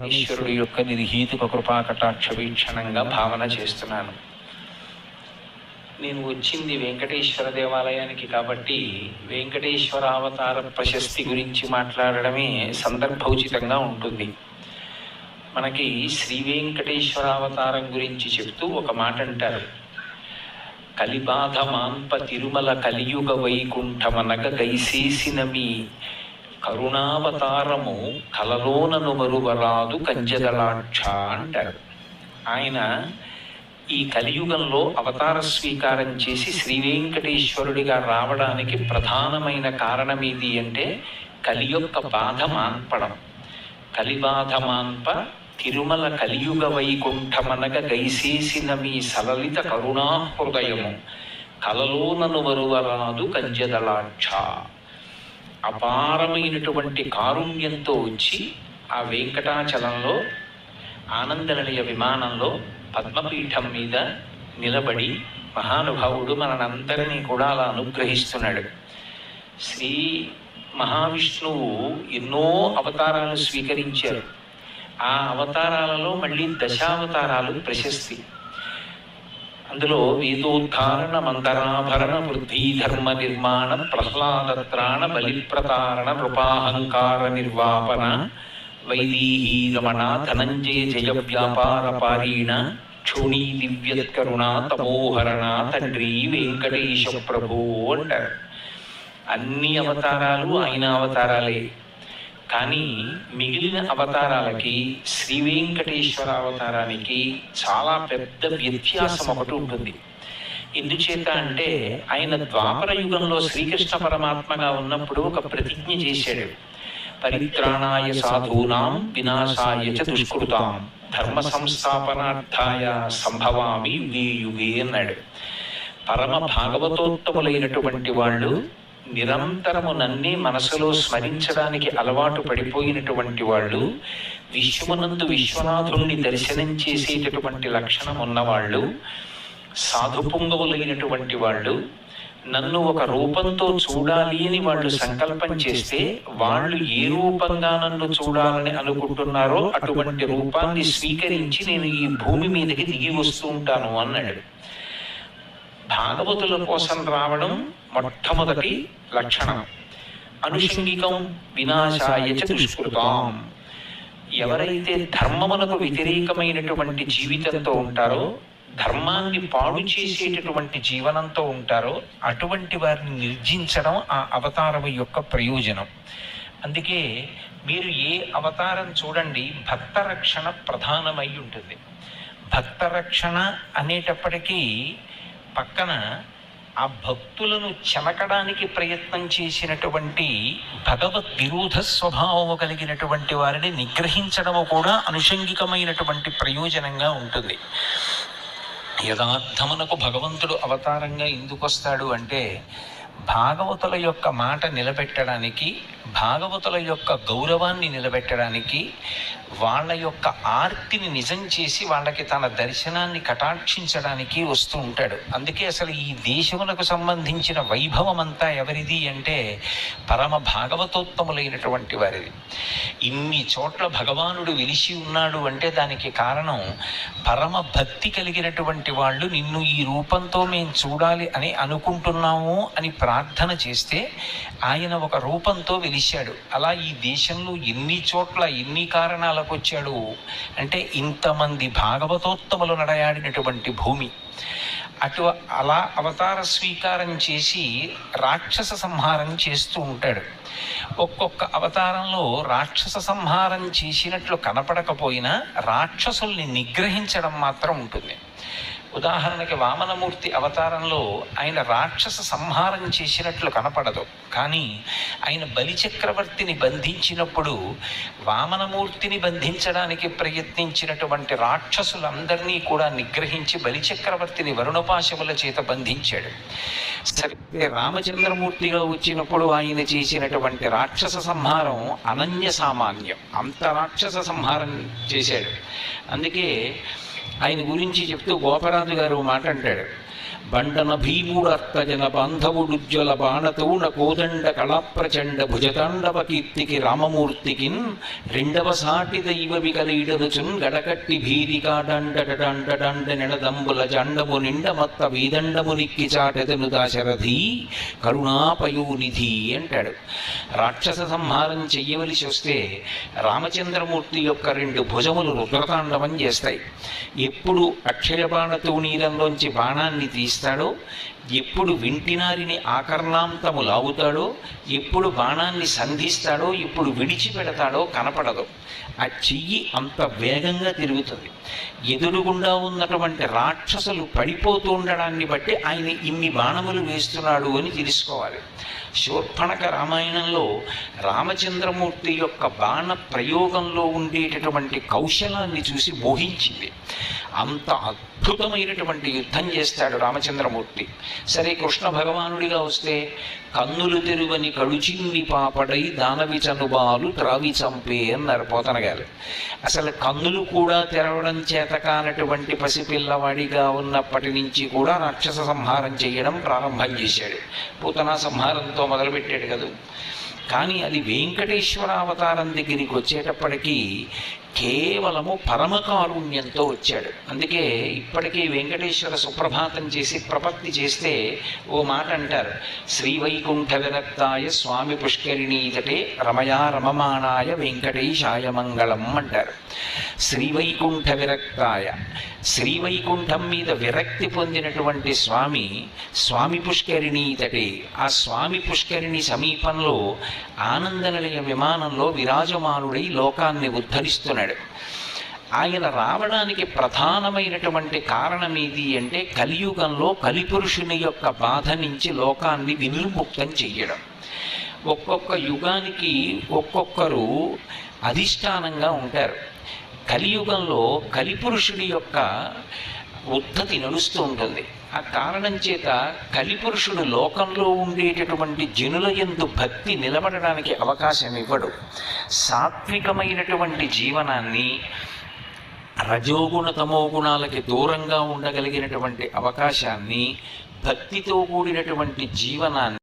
ఈశ్వరుడు యొక్క నిర్హీతుక కృపాకటాక్ష వీక్షణంగా భావన చేస్తున్నాను. నేను వచ్చింది వెంకటేశ్వర దేవాలయానికి కాబట్టి వెంకటేశ్వర అవతార ప్రశస్తి గురించి మాట్లాడడమే సందర్భోచితంగా ఉంటుంది. మనకి శ్రీ వెంకటేశ్వర అవతారం గురించి చెప్తూ ఒక మాట అంటారు. కలిబాధ మాన్ప తిరుమల కలియుగ వైకుంఠమనగ గైసేసిన మీ కరుణావతారము కలలోనను మరువరాదు కంజదలాక్ష అంటారు ఆయన ఈ కలియుగంలో అవతార స్వీకారం చేసి శ్రీ వెంకటేశ్వరుడిగా రావడానికి ప్రధానమైన కారణం ఏది అంటే కలి యొక్క బాధ మాన్పడం కలిబాధ మాన్ప తిరుమల కలియుగ వైకుంఠమనగ గైసేసిన మీ సలలిత కరుణా హృదయము కలలోనను వరువరాదు కంజదలాక్ష. అపారమైనటువంటి కారుణ్యంతో ఉంచి ఆ వెంకటాచలంలో ఆనందనిలయ విమానంలో పద్మపీఠం మీద నిలబడి మహానుభావుడు మనందరినీ కూడా అలా అనుగ్రహిస్తున్నాడు. శ్రీ మహావిష్ణువు ఎన్నో అవతారాలు స్వీకరించారు. ఆ అవతారాలలో మళ్ళీ దశావతారాలు ప్రశస్తి. అందులో వేదోద్ధారణ మంతరాభరణ వృద్ధి ధర్మ నిర్మాణ ప్రహ్లాదత్రాణ బలిప్రతారణ కృపాహంకార నిర్వాపన వైదీహీ రమణ ధనంజయ జయ వ్యాపార పారీణ క్షుణీ దివ్యత్కరుణ తమోహరణ తండ్రి వెంకటేశ ప్రభు అంటారు అన్ని అవతారాలు ఆయన అవతారాలే. కానీ మిగిలిన అవతారాలకి శ్రీ వెంకటేశ్వర అవతారానికి చాలా పెద్ద వ్యత్యాసం ఒకటి ఉంటుంది. ఎందుచేత అంటే ఆయన ద్వాపర యుగంలో శ్రీకృష్ణ పరమాత్మగా ఉన్నప్పుడు ఒక ప్రతిజ్ఞ చేశాడు. పరిత్రాణాయ సాధూనాం వినాశాయ చ దుష్కృతాం ధర్మ సంస్థాపనార్థాయ సంభవామి యుగే యుగే అన్నాడు. పరమ భాగవతోత్తములైనటువంటి వాళ్ళు నిరంతరము నన్నే మనసులో స్మరించడానికి అలవాటు పడిపోయినటువంటి వాళ్ళు విశ్వమునందు విశ్వనాథుణ్ణి దర్శనం చేసేటటువంటి లక్షణం ఉన్నవాళ్ళు సాధుపుంగవులైనటువంటి వాళ్ళు నన్ను ఒక రూపంతో చూడాలి అని వాళ్ళు సంకల్పం చేస్తే వాళ్ళు ఏ రూపంగా నన్ను చూడాలని అనుకుంటున్నారో అటువంటి రూపాన్ని స్వీకరించి నేను ఈ భూమి మీదకి దిగి వస్తూ ఉంటాను అన్నాడు. భాగవతుల కోసం రావడం మొట్టమొదటి లక్షణం. అనుషంగికం వినాశాయ దుష్కృతాం. ఎవరైతే ధర్మమునకు వ్యతిరేకమైనటువంటి జీవితంతో ఉంటారో ధర్మాన్ని పాడు చేసేటటువంటి జీవనంతో ఉంటారో అటువంటి వారిని నిర్జించడం ఆ అవతారం యొక్క ప్రయోజనం. అందుకే మీరు ఏ అవతారం చూడండి భక్త రక్షణ ప్రధానమై ఉంటుంది. భక్త రక్షణ అనేటప్పటికీ పక్కన ఆ భక్తులను చెమకడానికి ప్రయత్నం చేసినటువంటి భగవద్ విరోధ స్వభావము కలిగినటువంటి వారిని నిగ్రహించడము కూడా అనుషంగికమైనటువంటి ప్రయోజనంగా ఉంటుంది. యథార్థమునకు భగవంతుడు అవతారంగా ఎందుకు వస్తాడు అంటే భాగవతుల యొక్క మాట నిలబెట్టడానికి భాగవతుల యొక్క గౌరవాన్ని నిలబెట్టడానికి వాళ్ళ యొక్క ఆర్తిని నిజం చేసి వాళ్ళకి తన దర్శనాన్ని కటాక్షించడానికి వస్తూ ఉంటాడు. అందుకే అసలు ఈ దేశమునకు సంబంధించిన వైభవం అంతా ఎవరిది అంటే పరమ భాగవతోత్తములైనటువంటి వారిది. ఇన్ని చోట్ల భగవానుడు వెలిసి ఉన్నాడు అంటే దానికి కారణం పరమ భక్తి కలిగినటువంటి వాళ్ళు నిన్ను ఈ రూపంతో మేము చూడాలి అని అనుకుంటున్నాము అని ప్రార్థన చేస్తే ఆయన ఒక రూపంతో వెలిశాడు అలా ఈ దేశంలో ఎన్ని చోట్ల ఎన్ని కారణాలకు వచ్చాడు అంటే ఇంతమంది భాగవతోత్తములు నడయాడినటువంటి భూమి. అటు అలా అవతార స్వీకారం చేసి రాక్షస సంహారం చేస్తూ ఉంటాడు. ఒక్కొక్క అవతారంలో రాక్షస సంహారం చేసినట్లు కనపడకపోయినా రాక్షసుల్ని నిగ్రహించడం మాత్రం ఉంటుంది. ఉదాహరణకి వామనమూర్తి అవతారంలో ఆయన రాక్షస సంహారం చేసినట్లు కనపడదు. కానీ ఆయన బలిచక్రవర్తిని బంధించినప్పుడు వామనమూర్తిని బంధించడానికి ప్రయత్నించినటువంటి రాక్షసులందరినీ కూడా నిగ్రహించి బలిచక్రవర్తిని వరుణపాశముల చేత బంధించాడు. సరే రామచంద్రమూర్తిగా వచ్చినప్పుడు ఆయన చేసినటువంటి రాక్షస సంహారం అనన్య సామాన్యం. అంత రాక్షస సంహారం చేశాడు. అందుకే ఆయన గురించి చెప్తూ గోపరాజు గారు మాట అంటాడు. బండన భీముడర్తజన బాంధవుడుజ్వల బాణతూణ కోదండ కళాప్రచండ భుజతాండవ కీర్తికి రామమూర్తికిన్ రెండవ సాటి దైవ వికలీడరుచున్ గడకట్టి భీరికాడండడండడండ నిడదంబుల జండము నిండమత్త వీదండము నిక్కి చాటెదను దాశరథి కరుణాపయోనిధి అంటాడు. రాక్షస సంహారం చెయ్యవలసి వస్తే రామచంద్రమూర్తి యొక్క రెండు భుజములు రుద్రతాండవం చేస్తాయి. ఎప్పుడు అక్షయ బాణతో నీరంలోంచి బాణాన్ని చేస్తాడో? ఎప్పుడు వింటినారిని ఆకర్ణాంతము లాగుతాడో? ఎప్పుడు బాణాన్ని సంధిస్తాడో? ఎప్పుడు విడిచిపెడతాడో కనపడదు. ఆ చెయ్యి అంత వేగంగా తిరుగుతుంది. ఎదురుగుండా ఉన్నటువంటి రాక్షసులు పడిపోతూ ఉండడాన్ని బట్టి ఆయన ఇన్ని బాణములు వేస్తున్నాడు అని తెలుసుకోవాలి. శూర్పణక రామాయణంలో రామచంద్రమూర్తి యొక్క బాణ ప్రయోగంలో ఉండేటటువంటి కౌశలాన్ని చూసి మోహించింది. అంత అద్భుతమైనటువంటి యుద్ధం చేస్తాడు రామచంద్రమూర్తి. సరే కృష్ణ భగవానుడిగా వస్తే కన్నులు తెరువని కడుచిమ్మి పాపడై దానవి చనుబాలు త్రావి చంపే అన్నారు పోతన గారు. అసలు కన్నులు కూడా తెరవడం చేత కానటువంటి పసిపిల్లవాడిగా ఉన్నప్పటి నుంచి కూడా రాక్షస సంహారం చేయడం ప్రారంభం చేశాడు. పూతనా సంహారంతో మొదలుపెట్టాడు కదా. కానీ అది వెంకటేశ్వర అవతారం దగ్గరికి వచ్చేటప్పటికీ కేవలము పరమకారుణ్యంతో వచ్చాడు. అందుకే ఇప్పటికీ వెంకటేశ్వర సుప్రభాతం చేసి ప్రపత్తి చేస్తే ఓ మాట అంటారు. శ్రీవైకుంఠ విరక్తాయ స్వామి పుష్కరిణీతటే రమయా రమమాణాయ వెంకటేశాయ మంగళం అంటారు. శ్రీవైకుంఠ విరక్తాయ. శ్రీవైకుంఠం మీద విరక్తి పొందినటువంటి స్వామి స్వామి పుష్కరిణీతటే ఆ స్వామి పుష్కరిణి సమీపంలో ఆనందనిలయ విమానంలో విరాజమానుడై లోకాన్ని ఉద్ధరిస్తున్నాడు. ఆయన రావడానికి ప్రధానమైనటువంటి కారణం ఏది అంటే కలియుగంలో కలిపురుషుని యొక్క బాధ నుంచి లోకాన్ని వినిర్ముక్తం చెయ్యడం. ఒక్కొక్క యుగానికి ఒక్కొక్కరు అధిష్టానంగా ఉంటారు. కలియుగంలో కలిపురుషుడి యొక్క ఉద్ధతి నడుస్తూ ఉంటుంది. ఆ కారణం చేత కలిపురుషుడు లోకంలో ఉండేటటువంటి జనుల ఎందు భక్తి నిలబడడానికి అవకాశం ఇవ్వడు. సాత్వికమైనటువంటి జీవనాన్ని రజోగుణ తమో గుణాలకి దూరంగా ఉండగలిగినటువంటి అవకాశాన్ని భక్తితో కూడినటువంటి జీవనాన్ని